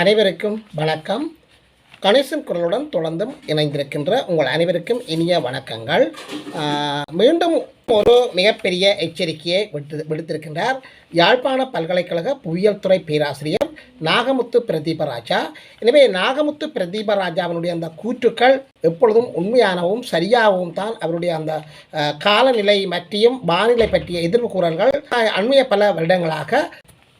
அனைவருக்கும் வணக்கம். கணேசன் குரலுடன் தொடர்ந்தும் இணைந்திருக்கின்ற உங்கள் அனைவருக்கும் இனிய வணக்கங்கள். மீண்டும் ஒரு மிகப்பெரிய எச்சரிக்கையை விட்டு விடுத்திருக்கின்றார் யாழ்ப்பாண பல்கலைக்கழக புவியியல் துறை பேராசிரியர் நாகமுத்து பிரதீபராஜா. எனவே நாகமுத்து பிரதீபராஜாவினுடைய அந்த கூற்றுக்கள் எப்பொழுதும் உண்மையானவும் சரியாகவும் தான் அவருடைய அந்த காலநிலை பற்றியும் வானிலை பற்றிய எதிர்வு கூறல்கள் அண்மைய பல வருடங்களாக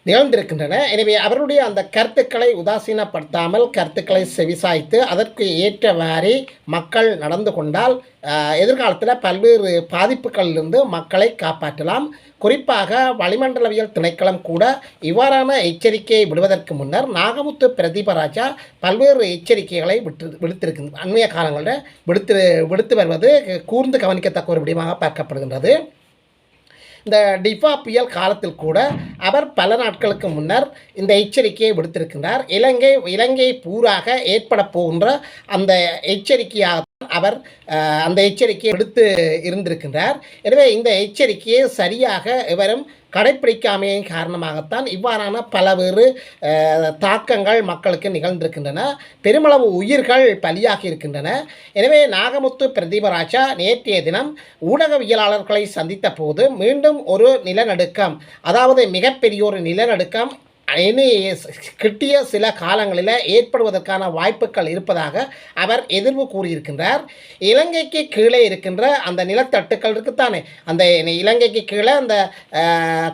நிகழ்ந்திருக்கின்றன. எனவே அவருடைய அந்த கருத்துக்களை உதாசீனப்படுத்தாமல் கருத்துக்களை செவிசாய்த்து அதற்கு ஏற்றவாறு மக்கள் நடந்து கொண்டால் எதிர்காலத்தில் பல்வேறு பாதிப்புகளிலிருந்து மக்களை காப்பாற்றலாம். குறிப்பாக வளிமண்டலவியல் திணைக்களம் கூட இவ்வாறான எச்சரிக்கையை விடுவதற்கு முன்னர் நாகமுத்து பிரதீபராஜா பல்வேறு எச்சரிக்கைகளை விட்டு விடுத்திருக்கு அண்மைய காலங்களில் விடுத்து விடுத்து வருவது கூர்ந்து கவனிக்கத்தக்க ஒரு விடயமாக பார்க்கப்படுகின்றது. இந்த டிஃபா புயல் காலத்தில் கூட அவர் பல நாட்களுக்கு முன்னர் இந்த எச்சரிக்கையை விடுத்திருக்கின்றார். இலங்கை இலங்கை பூராக ஏற்பட போகின்ற அந்த எச்சரிக்கையாக அவர் அந்த எச்சரிக்கையை எடுத்து இருந்திருக்கின்றார். எனவே இந்த எச்சரிக்கையை சரியாக இவரும் கடைப்பிடிக்காமையின் காரணமாகத்தான் இவ்வாறான பலவேறு தாக்கங்கள் மக்களுக்கு நிகழ்ந்திருக்கின்றன. பெருமளவு உயிர்கள் பலியாகி இருக்கின்றன. எனவே நாகமுத்து பிரதீபராஜா நேற்றைய தினம் ஊடகவியலாளர்களை சந்தித்த போது மீண்டும் ஒரு நிலநடுக்கம் அதாவது மிகப்பெரிய ஒரு நிலநடுக்கம் இனி கிட்டிய சில காலங்களில் ஏற்படுவதற்கான வாய்ப்புகள் இருப்பதாக அவர் எதிர்வு கூறியிருக்கின்றார். இலங்கைக்கு கீழே இருக்கின்ற அந்த நிலத்தட்டுக்கள் இருக்குத்தானே? அந்த இலங்கைக்கு கீழே அந்த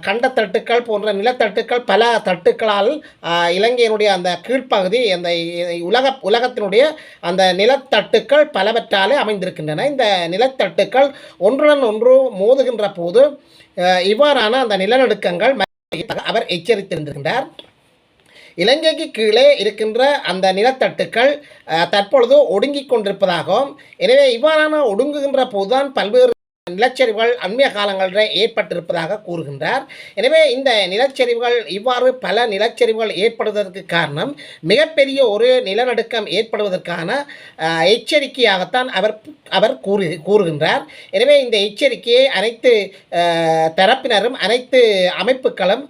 கண்டத்தட்டுக்கள் போன்ற நிலத்தட்டுக்கள் பல தட்டுக்களால் இலங்கையினுடைய அந்த கீழ்ப்பகுதி அந்த உலக உலகத்தினுடைய அந்த நிலத்தட்டுக்கள் பலவற்றாலே அமைந்திருக்கின்றன. இந்த நிலத்தட்டுக்கள் ஒன்றுடன் ஒன்று மோதுகின்ற போது இவ்வாறான அந்த நிலநடுக்கங்கள் அவர் எச்சரித்திருந்திருக்கின்றார். இலங்கைக்கு கீழே இருக்கின்ற அந்த நிலத்தட்டுக்கள் தற்பொழுது ஒடுங்கிக் கொண்டிருப்பதாகவும் எனவே இவ்வாறான ஒடுங்குகின்ற போதுதான் பல்வேறு நிலச்சரிவுகள் அண்மைய காலங்களில் ஏற்பட்டிருப்பதாக கூறுகின்றார். எனவே இந்த நிலச்சரிவுகள் இவ்வாறு பல நிலச்சரிவுகள் ஏற்படுவதற்கு காரணம் மிகப்பெரிய ஒரு நிலநடுக்கம் ஏற்படுவதற்கான எச்சரிக்கையாகத்தான் அவர் அவர் கூறு கூறுகின்றார். எனவே இந்த எச்சரிக்கையை அனைத்து தரப்பினரும் அனைத்து அமைப்புகளும்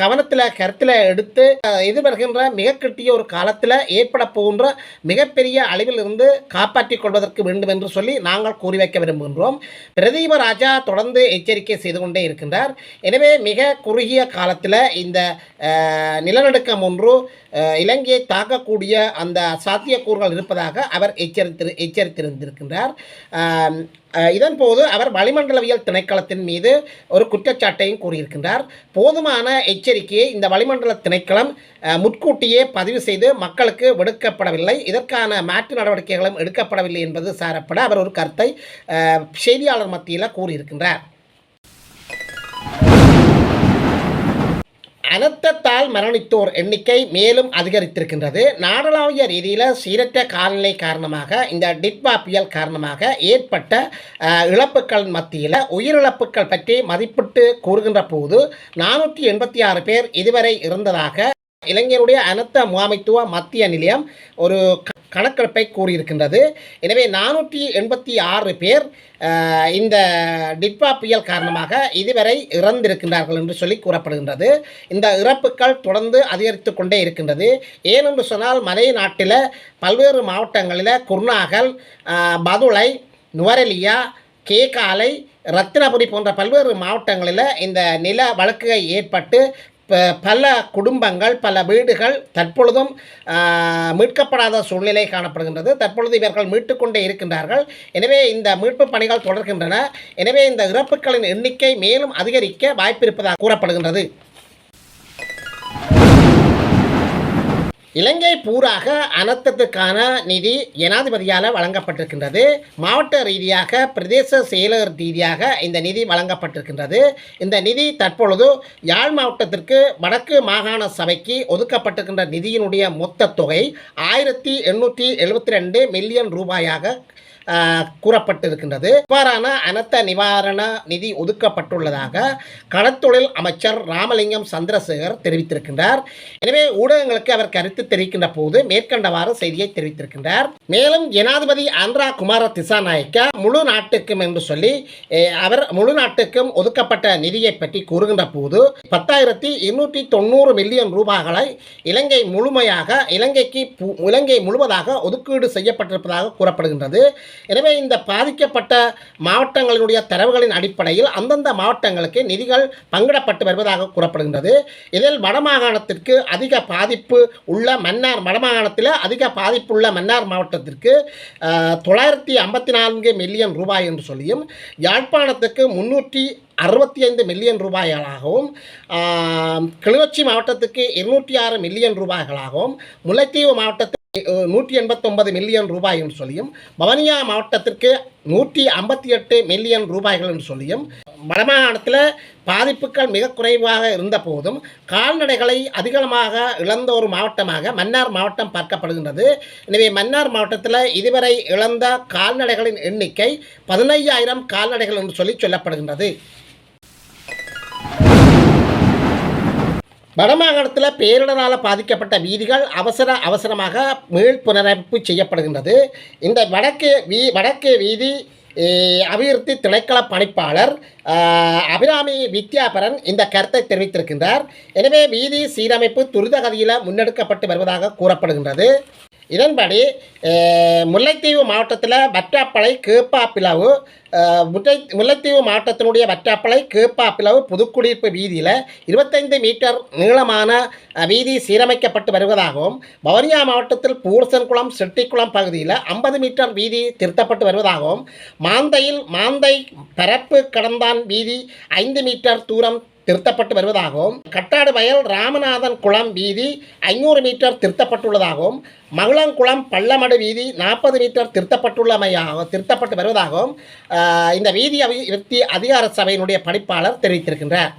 கவனத்தில் கருத்தில் எடுத்து எதிர்வருகின்ற மிக கட்டிய ஒரு காலத்தில் ஏற்பட போகின்ற மிகப்பெரிய அழிவிலிருந்து காப்பாற்றிக் கொள்வதற்கு வேண்டும் என்று சொல்லி நாங்கள் கூறி வைக்க விரும்புகின்றோம். பிரதீப ராஜா தொடர்ந்து எச்சரிக்கை செய்து கொண்டே இருக்கின்றார். எனவே மிக குறுகிய காலத்தில் இந்த நிலநடுக்கம் ஒன்று இலங்கையை தாக்கக்கூடிய அந்த சாத்தியக்கூறுகள் இருப்பதாக அவர் எச்சரித்து எச்சரித்திருந்திருக்கின்றார். இதன் போது அவர் வளிமண்டலவியல் திணைக்களத்தின் மீது ஒரு குற்றச்சாட்டையும் கூறியிருக்கின்றார். போதுமான எச்சரிக்கையை இந்த வளிமண்டல திணைக்களம் அஹ், முன்கூட்டியே பதிவு செய்து மக்களுக்கு விடுக்கப்படவில்லை. இதற்கான மாற்று நடவடிக்கைகளும் எடுக்கப்படவில்லை என்பது சாரப்பட அவர் ஒரு கருத்தை செய்தியாளர் மத்தியில் கூறியிருக்கின்றார். அனர்த்தத்தால் மரணித்தோர் எண்ணிக்கை மேலும் அதிகரித்திருக்கின்றது. நாடளாவிய ரீதியில் சீரற்ற காலநிலை காரணமாக இந்த டிட்பா புயல் காரணமாக ஏற்பட்ட இழப்புக்கள் மத்தியில் உயிரிழப்புகள் பற்றி மதிப்பிட்டு கூறுகின்ற போது நானூற்றி எண்பத்தி ஆறு பேர் இதுவரை இருந்ததாக இளைஞருடைய அனர்த்த முகாமைத்துவ மத்திய நிலையம் ஒரு க- கணக்கெடுப்பை கூறியிருக்கின்றது. எனவே நானூற்றி எண்பத்தி ஆறு பேர் இந்த டிட்பா புயல் காரணமாக இதுவரை இறந்திருக்கின்றார்கள் என்று சொல்லி கூறப்படுகின்றது. இந்த இறப்புகள் தொடர்ந்து அதிகரித்து கொண்டே இருக்கின்றது. ஏனென்று சொன்னால் மலை நாட்டில் பல்வேறு மாவட்டங்களில் குர்நாகல் பதுளை நுவரெலியா கேகாலை ரத்தினபுரி போன்ற பல்வேறு மாவட்டங்களில் இந்த நில வழக்குகள் ஏற்பட்டு பல குடும்பங்கள் பல வீடுகள் தற்பொழுதும் மீட்கப்படாத சூழ்நிலை காணப்படுகின்றது. தற்பொழுது இவர்கள் மீட்டுக்கொண்டே இருக்கின்றார்கள். எனவே இந்த மீட்பு பணிகள் தொடர்கின்றன. எனவே இந்த இறப்புகளின் எண்ணிக்கை மேலும் அதிகரிக்க வாய்ப்பிருப்பதாக கூறப்படுகின்றது. இலங்கை பூராக அனர்த்தத்துக்கான நிதி ஜனாதிபதியால் வழங்கப்பட்டிருக்கின்றது. மாவட்ட ரீதியாக பிரதேச செயலர் ரீதியாக இந்த நிதி வழங்கப்பட்டிருக்கின்றது. இந்த நிதி தற்பொழுது யாழ் மாவட்டத்திற்கு வடக்கு மாகாண சபைக்கு ஒதுக்கப்பட்டிருக்கின்ற நிதியினுடைய மொத்த தொகை ஆயிரத்தி எண்ணூற்றி எழுபத்தி ரெண்டு மில்லியன் ரூபாயாக கூறப்பட்டிருக்கின்றது. இவ்வாறான அனர்த்த நிவாரண நிதி ஒதுக்கப்பட்டுள்ளதாக கடத்தொழில் அமைச்சர் ராமலிங்கம் சந்திரசேகர் தெரிவித்திருக்கின்றார். எனவே ஊடகங்களுக்கு அவர் கருத்து தெரிவிக்கின்ற போது மேற்கண்டவாறு செய்தியை தெரிவித்திருக்கின்றார். மேலும் ஜனாதிபதி ஆந்திரா குமார திசாநாயக்கா முழு நாட்டுக்கும் என்று சொல்லி அவர் முழு நாட்டுக்கும் ஒதுக்கப்பட்ட நிதியை பற்றி கூறுகின்ற போது பத்தாயிரத்தி இருநூற்றி தொண்ணூறு மில்லியன் ரூபாய்களை இலங்கை முழுமையாக இலங்கைக்கு இலங்கை முழுவதாக ஒதுக்கீடு செய்யப்பட்டிருப்பதாக கூறப்படுகின்றது. எனவே இந்த பாதிக்கப்பட்ட மாவட்டங்களினுடைய தரவுகளின் அடிப்படையில் அந்தந்த மாவட்டங்களுக்கு நிதிகள் பங்கிடப்பட்டு வருவதாக கூறப்படுகின்றது. இதில் வடமாகாணத்திற்கு அதிக பாதிப்பு உள்ள மன்னார் வடமாகாணத்தில் அதிக பாதிப்புள்ள மன்னார் மாவட்டத்திற்கு தொள்ளாயிரத்தி ஐம்பத்தி நான்கு மில்லியன் ரூபாய் என்று சொல்லியும் யாழ்ப்பாணத்துக்கு முன்னூற்றி அறுபத்தி ஐந்து மில்லியன் ரூபாய்களாகவும் கிளிநொச்சி மாவட்டத்துக்கு இருநூற்றி ஆறு மில்லியன் ரூபாய்களாகவும் முல்லைத்தீவு மாவட்டத்துக்கு நூற்றி எண்பத்தொன்பது மில்லியன் ரூபாய் என்று சொல்லியும் பவனியா மாவட்டத்திற்கு நூற்றி ஐம்பத்தி எட்டு மில்லியன் ரூபாய்கள் என்று சொல்லியும் வடமாகாணத்தில் பாதிப்புகள் மிக குறைவாக இருந்த போதும் கால்நடைகளை அதிகமாக இழந்த ஒரு மாவட்டமாக மன்னார் மாவட்டம் பார்க்கப்படுகின்றது. எனவே மன்னார் மாவட்டத்தில் இதுவரை இழந்த கால்நடைகளின் எண்ணிக்கை பதினையாயிரம் கால்நடைகள் என்று சொல்லி சொல்லப்படுகின்றது. வடமாகாணத்தில் பேரிடரால் பாதிக்கப்பட்ட வீதிகள் அவசர அவசரமாக மீள் புனரமைப்பு செய்யப்படுகின்றது. இந்த வடக்கு வீ வடக்கு வீதி அபிவிருத்தி திணைக்கள பணிப்பாளர் அபிராமி வித்யாபரன் இந்த கருத்தை தெரிவித்திருக்கின்றார். எனவே வீதி சீரமைப்பு துரிதகதியில் முன்னெடுக்கப்பட்டு வருவதாக கூறப்படுகின்றது. இதன்படி முல்லைத்தீவு மாவட்டத்தில் வற்றாப்பளை கேப்பா பிளவு முல்லை முல்லைத்தீவு மாவட்டத்தினுடைய வற்றாப்பளை கேப்பா பிளவு புதுக்குடியிருப்பு வீதியில் இருபத்தைந்து மீட்டர் நீளமான வீதி சீரமைக்கப்பட்டு வருவதாகவும் வவுனியா மாவட்டத்தில் பூர்சன்குளம் செட்டிக்குளம் பகுதியில் ஐம்பது மீட்டர் வீதி திருத்தப்பட்டு வருவதாகவும் மாந்தையில் மாந்தை பரப்பு கடந்தான் வீதி ஐந்து மீட்டர் தூரம் திருத்தப்பட்டு வருவதாகவும் கட்டாடு வயல் ராமநாதன் குளம் வீதி ஐநூறு மீட்டர் திருத்தப்பட்டுள்ளதாகவும் மகளங்குளம் பள்ளமடு வீதி நாற்பது மீட்டர் திருத்தப்பட்டுள்ளமையாக திருத்தப்பட்டு வருவதாகவும் இந்த வீதி அபிவிருத்தி அதிகார சபையினுடைய பணிப்பாளர் தெரிவித்திருக்கின்றார்.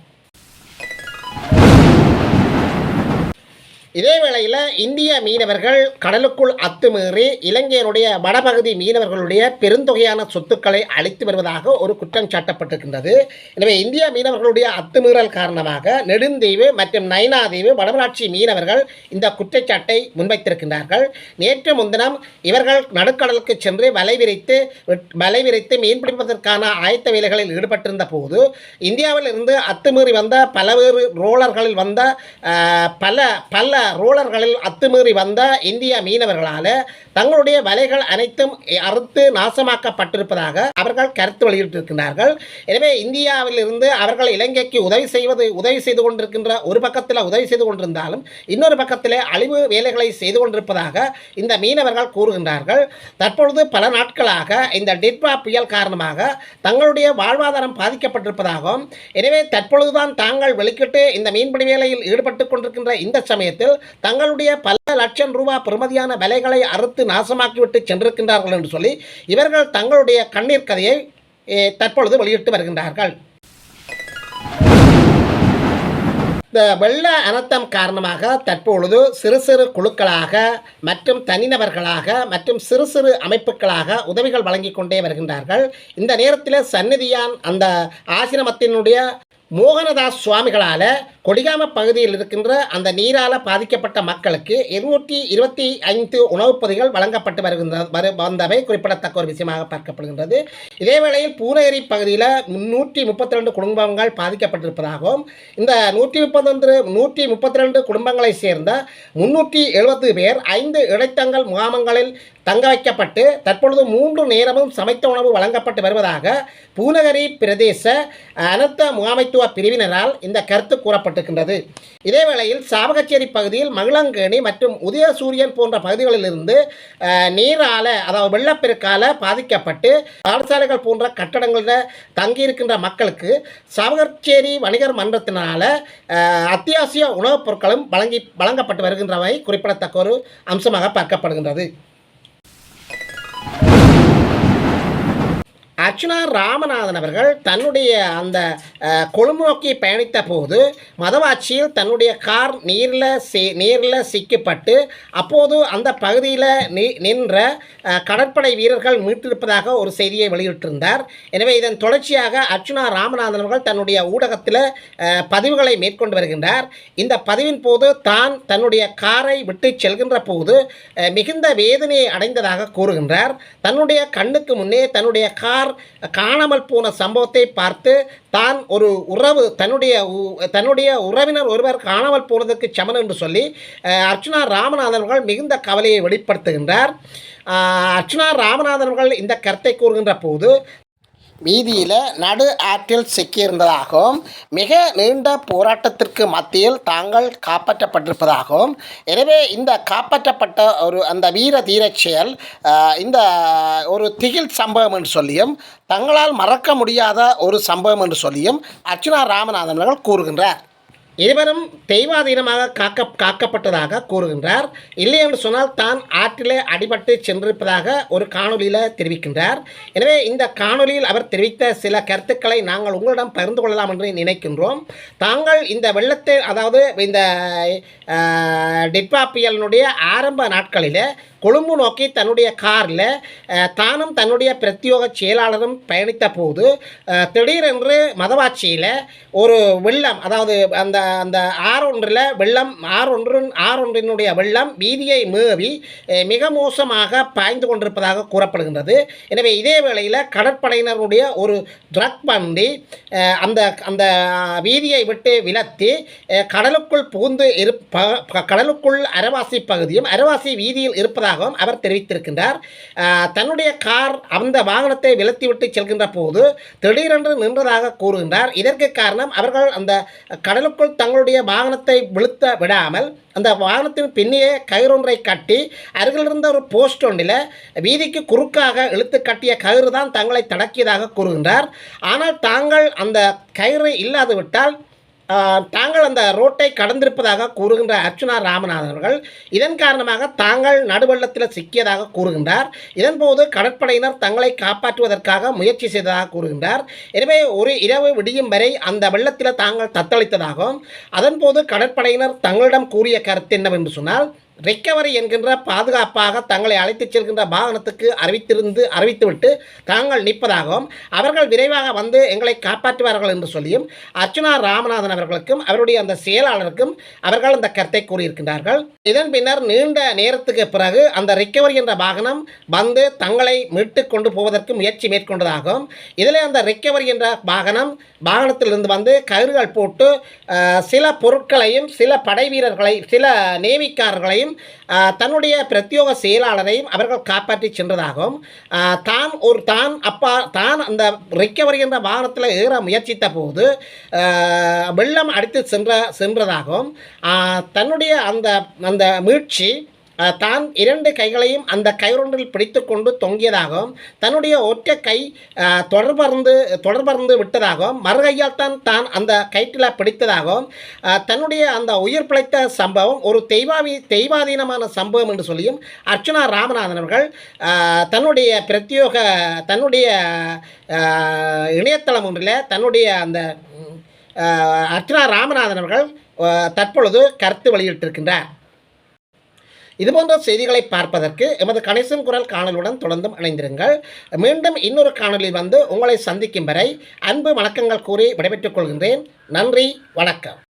இதேவேளையில் இந்திய மீனவர்கள் கடலுக்குள் அத்துமீறி இலங்கையினுடைய வடபகுதி மீனவர்களுடைய பெருந்தொகையான சொத்துக்களை அழித்து வருவதாக ஒரு குற்றம் சாட்டப்பட்டிருக்கின்றது. எனவே இந்திய மீனவர்களுடைய அத்துமீறல் காரணமாக நெடுந்தீவு மற்றும் நைனாதீவு வடமராட்சி மீனவர்கள் இந்த குற்றச்சாட்டை முன்வைத்திருக்கின்றார்கள். நேற்று முன்தினம் இவர்கள் நடுக்கடலுக்கு சென்று வலை விரித்து வலை விரித்து மீன்பிடிப்பதற்கான ஆயத்த வேலைகளில் ஈடுபட்டிருந்த போது இந்தியாவில் இருந்து அத்துமீறி வந்த பல்வேறு ரோலர்களில் வந்த பல பல ரோலர்களில் அத்துமீறி வந்த இந்திய மீனவர்களால் தங்களுடைய வலைகள் அனைத்தும் அறுத்து நாசமாக்கப்பட்டிருப்பதாக அவர்கள் கருத்து வெளியிட்டிருக்கிறார்கள் எனவே இந்தியாவில் இருந்து அவர்கள் இலங்கைக்கு உதவி செய்வது உதவி செய்து கொண்டிருக்கின்ற ஒரு பக்கத்தில் உதவி செய்து கொண்டிருந்தாலும் இன்னொரு பக்கத்தில் அழிவு வேலைகளை செய்து கொண்டிருப்பதாக இந்த மீனவர்கள் கூறுகின்றார்கள். தற்பொழுது பல நாட்களாக இந்த டிட்பா புயல் காரணமாக தங்களுடைய வாழ்வாதாரம் பாதிக்கப்பட்டிருப்பதாகவும் எனவே தற்பொழுதுதான் தாங்கள் வெளிக்கிட்டு இந்த மீன்பிடி வேலையில் ஈடுபட்டு கொண்டிருக்கின்ற இந்த சமயத்தில் தங்களுடைய பல லட்சம் ரூபாய் பெறுமதியான விலைகளை அறுத்து நாசமாக்கிவிட்டு சென்றிருக்கின்றார்கள் என்று சொல்லி இவர்கள் தங்களுடைய கண்ணீர் கதையை தற்பொழுது வெளியிட்டு வருகின்றார்கள். இந்த வெள்ள அனர்த்தம் காரணமாக தற்பொழுது சிறு சிறு குழுக்களாக மற்றும் தனிநபர்களாக மற்றும் சிறு சிறு அமைப்புகளாக உதவிகள் வழங்கிக் கொண்டே வருகின்றார்கள். இந்த நேரத்தில் சந்நிதியான் அந்த ஆசிரமத்தினுடைய மோகனதாஸ் சுவாமிகளால் கொடிகாம பகுதியில் இருக்கின்ற அந்த நீரால் பாதிக்கப்பட்ட மக்களுக்கு இருநூற்றி இருபத்தி ஐந்து உணவுப் பொதிகள் வழங்கப்பட்டு வருகின்ற வரு வந்தவை குறிப்பிடத்தக்க ஒரு விஷயமாக பார்க்கப்படுகின்றது. இதேவேளையில் பூனகிரி பகுதியில் நூற்றி முப்பத்தி ரெண்டு குடும்பங்கள் பாதிக்கப்பட்டிருப்பதாகவும் இந்த நூற்றி முப்பத்தொன்று நூற்றி முப்பத்தி ரெண்டு குடும்பங்களை சேர்ந்த முன்னூற்றி எழுபது பேர் ஐந்து இடைத்தங்கள் முகாமங்களில் தங்க வைக்கப்பட்டு தற்பொழுது மூன்று நேரமும் சமைத்த உணவு வழங்கப்பட்டு வருவதாக பூநகரி பிரதேச அனர்த்த முகாமைத்துவ பிரிவினரால் இந்த கருத்து கூறப்பட்டிருக்கின்றது இதேவேளையில் சாவகச்சேரி பகுதியில் மகிழங்கேணி மற்றும் உதயசூரியன் போன்ற பகுதிகளிலிருந்து நீரால அதாவது வெள்ளப்பெருக்கால பாதிக்கப்பட்டு பாடசாலைகள் போன்ற கட்டடங்களில் தங்கியிருக்கின்ற மக்களுக்கு சாவகச்சேரி வணிகர் மன்றத்தினால அத்தியாவசிய உணவுப் பொருட்களும் வழங்கி வழங்கப்பட்டு வருகின்றவை குறிப்பிடத்தக்க ஒரு அம்சமாக பார்க்கப்படுகின்றது. அர்ச்சுனா ராமநாதன் அவர்கள் தன்னுடைய அந்த கொழும்பு நோக்கி பயணித்த போது மதவாட்சியில் தன்னுடைய கார் நீரில் சி நீரில் சிக்கப்பட்டு அப்போது அந்த பகுதியில் நி நின்ற கடற்படை வீரர்கள் மீட்டிருப்பதாக ஒரு செய்தியை வெளியிட்டிருந்தார். எனவே இதன் தொடர்ச்சியாக அர்ச்சுனா ராமநாதன் அவர்கள் தன்னுடைய ஊடகத்தில் பதிவுகளை மேற்கொண்டு வருகின்றார். இந்த பதிவின் போது தான் தன்னுடைய காரை விட்டு செல்கின்ற போது மிகுந்த வேதனையை அடைந்ததாக கூறுகின்றார். தன்னுடைய கண்ணுக்கு முன்னே தன்னுடைய கார் காணாமல் போன சம்பவத்தை பார்த்து தான் ஒரு உறவு தன்னுடைய உ- தன்னுடைய உறவினர் ஒருவர் காணாமல் போனதற்கு சமன் என்று சொல்லி அர்ச்சனா அர்ச்சுனா ராமநாதன் அவர்கள் மிகுந்த கவலையை வெளிப்படுத்துகின்றார். அர்ச்சனா அர்ச்சுனா ராமநாதன் அவர்கள் இந்த கருத்தை கூறுகின்ற போது வீதியில் நடு ஆற்றில் சிக்கியிருந்ததாகவும் மிக நீண்ட போராட்டத்திற்கு மத்தியில் தாங்கள் காப்பாற்றப்பட்டிருப்பதாகவும் எனவே இந்த காப்பாற்றப்பட்ட ஒரு அந்த வீர தீரச் செயல் இந்த ஒரு திகில் சம்பவம் என்று சொல்லியும் தங்களால் மறக்க முடியாத ஒரு சம்பவம் என்று சொல்லியும் அர்ச்சுனா ராமநாதன் அவர்கள் கூறுகின்றார். இருவரும் தெய்வாதீனமாக காக்க காக்கப்பட்டதாக கூறுகின்றார். இல்லை என்று சொன்னால் தான் ஆற்றிலே அடிபட்டு சென்றிருப்பதாக ஒரு காணொலியில் தெரிவிக்கின்றார். எனவே இந்த காணொலியில் அவர் தெரிவித்த சில கருத்துக்களை நாங்கள் உங்களிடம் பகிர்ந்து கொள்ளலாம் என்று நினைக்கின்றோம். தாங்கள் இந்த வெள்ளத்தை அதாவது இந்த டிட்பா புயலினுடைய ஆரம்ப நாட்களில் கொழும்பு நோக்கி தன்னுடைய காரில் தானும் தன்னுடைய பிரத்யோக செயலாளரும் பயணித்த போது திடீரென்று மதவாச்சியில் ஒரு வெள்ளம் அதாவது அந்த அந்த ஆறொன்றில் வெள்ளம் ஆறொன்று ஆறொன்றினுடைய வெள்ளம் வீதியை மேவி மிக மோசமாக பாய்ந்து கொண்டிருப்பதாக கூறப்படுகின்றது. எனவே இதே வேளையில் கடற்படையினருடைய ஒரு ட்ரக் வண்டி அந்த அந்த வீதியை விட்டு விலத்தி கடலுக்குள் புகுந்து இரு ப- கடலுக்குள் அரவாசி பகுதியும் அரவாசி வீதியில் இருப்பதாக இருப்பதாகவும் அவர் தெரிவித்திருக்கின்றார். தன்னுடைய கார் அந்த வாகனத்தை விலத்திவிட்டு செல்கின்ற போது திடீரென்று நின்றதாக கூறுகின்றார். இதற்கு காரணம் அவர்கள் அந்த கடலுக்குள் தங்களுடைய வாகனத்தை விழுத்த விடாமல் அந்த வாகனத்தின் பின்னே கயிறொன்றை கட்டி அருகில் இருந்த ஒரு போஸ்ட் ஒன்றில் வீதிக்கு குறுக்காக இழுத்து கட்டிய கயிறு தான் தங்களை தடக்கியதாக கூறுகின்றார். ஆனால் தாங்கள் அந்த கயிறு இல்லாது விட்டால் தாங்கள் அந்த ரோட்டை கடந்திருப்பதாக கூறுகின்ற அர்ச்சுனா ராமநாதன் அவர்கள் இதன் காரணமாக தாங்கள் நடுவள்ளத்தில் சிக்கியதாக கூறுகின்றார். இதன்போது கடற்படையினர் தங்களை காப்பாற்றுவதற்காக முயற்சி செய்ததாக கூறுகின்றார். எனவே ஒரு இரவு விடியும் வரை அந்த வெள்ளத்தில் தாங்கள் தத்தளித்ததாகவும் அதன்போது கடற்படையினர் தங்களிடம் கூறிய கருத்து என்னவென்று சொன்னால் ரெக்கவரி என்கின்ற பாதுகாப்பாக தங்களை அழைத்துச் செல்கின்ற வாகனத்துக்கு அறிவித்திருந்து அறிவித்துவிட்டு தாங்கள் நிற்பதாகவும் அவர்கள் விரைவாக வந்து எங்களை காப்பாற்றுவார்கள் என்று சொல்லியும் அர்ச்சுனா ராமநாதன் அவர்களுக்கும் அவருடைய அந்த செயலாளருக்கும் அவர்கள் அந்த கருத்தை கூறியிருக்கின்றார்கள். இதன் பின்னர் நீண்ட நேரத்துக்கு பிறகு அந்த ரெக்கவரி என்ற வாகனம் வந்து தங்களை மீட்டு கொண்டு போவதற்கு முயற்சி மேற்கொண்டதாகவும் இதில் அந்த ரெக்கவரி என்ற வாகனம் வாகனத்திலிருந்து வந்து கயிறுகள் போட்டு சில பொருட்களையும் சில படை வீரர்களை சில நேவிக்காரர்களையும் அவர்களையும் தன்னுடைய பிரத்யோக செயலாளரையும் அவர்கள் காப்பாற்றி சென்றதாகவும் தான் ஒரு தான் அப்பா தான் அந்த ரிக்க என்ற வாகனத்தில் ஏற முயற்சித்த போது வெள்ளம் அடித்து சென்ற சென்றதாகவும் தன்னுடைய அந்த அந்த மீட்சி தான் இரண்டு கைகளையும் அந்த கயிறொன்றில் பிடித்துக்கொண்டு தொங்கியதாகவும் தன்னுடைய ஒற்றை கை தொடர்பறந்து தொடர்பறந்து விட்டதாகவும் மறுகையால் தான் தான் அந்த கயிற்றில் பிடித்ததாகவும் தன்னுடைய அந்த உயிர் பிழைத்த சம்பவம் ஒரு தெய்வாவி தெய்வாதீனமான சம்பவம் என்று சொல்லியும் அர்ச்சனா ராமநாதன் அவர்கள் தன்னுடைய பிரத்யோக தன்னுடைய இணையதளம் ஒன்றில் தன்னுடைய அந்த அர்ச்சனா ராமநாதன் அவர்கள் தற்பொழுது கருத்து வெளியிட்டிருக்கின்றார். இதுபோன்ற செய்திகளை பார்ப்பதற்கு எமது கணேசன் குரல் காணலுடன் தொடர்ந்தும் இணைந்திருங்கள். மீண்டும் இன்னொரு காணொலியில் வந்து உங்களை சந்திக்கும் வரை அன்பு வணக்கங்கள் கூறி விடைபெற்றுக் கொள்கின்றேன். நன்றி வணக்கம்.